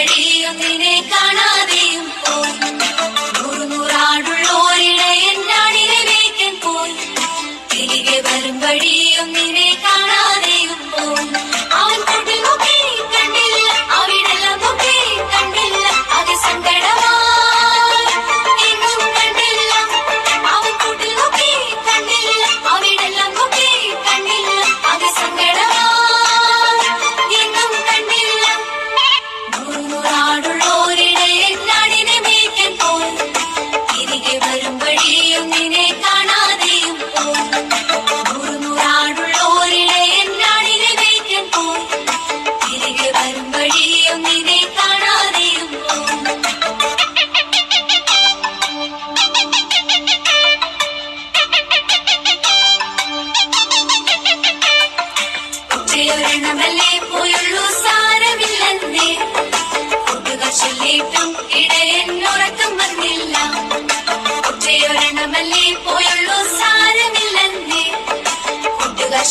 വഴിയും നിന്നെ കാണാതെയും പോയി. നൂറ് നൂറാടുള്ളോരിടെ എന്നാണിലേക്ക് പോയി. തിരികെ വരും വഴിയും വഴിയും നിന്നെ കാണാതെയും പോയി. നൂറ് നൂറാടുള്ളോരിടെ എന്നാടിനെ വയ്ക്കാൻ പോയി. തിരികെ നിന്നെ കാണാതെയും പോയി. ഒറ്റയൊരെണ്ണമല്ലേ പോയുള്ളൂ സാരമില്ലെന്നേ. കൂട്ടുകാർ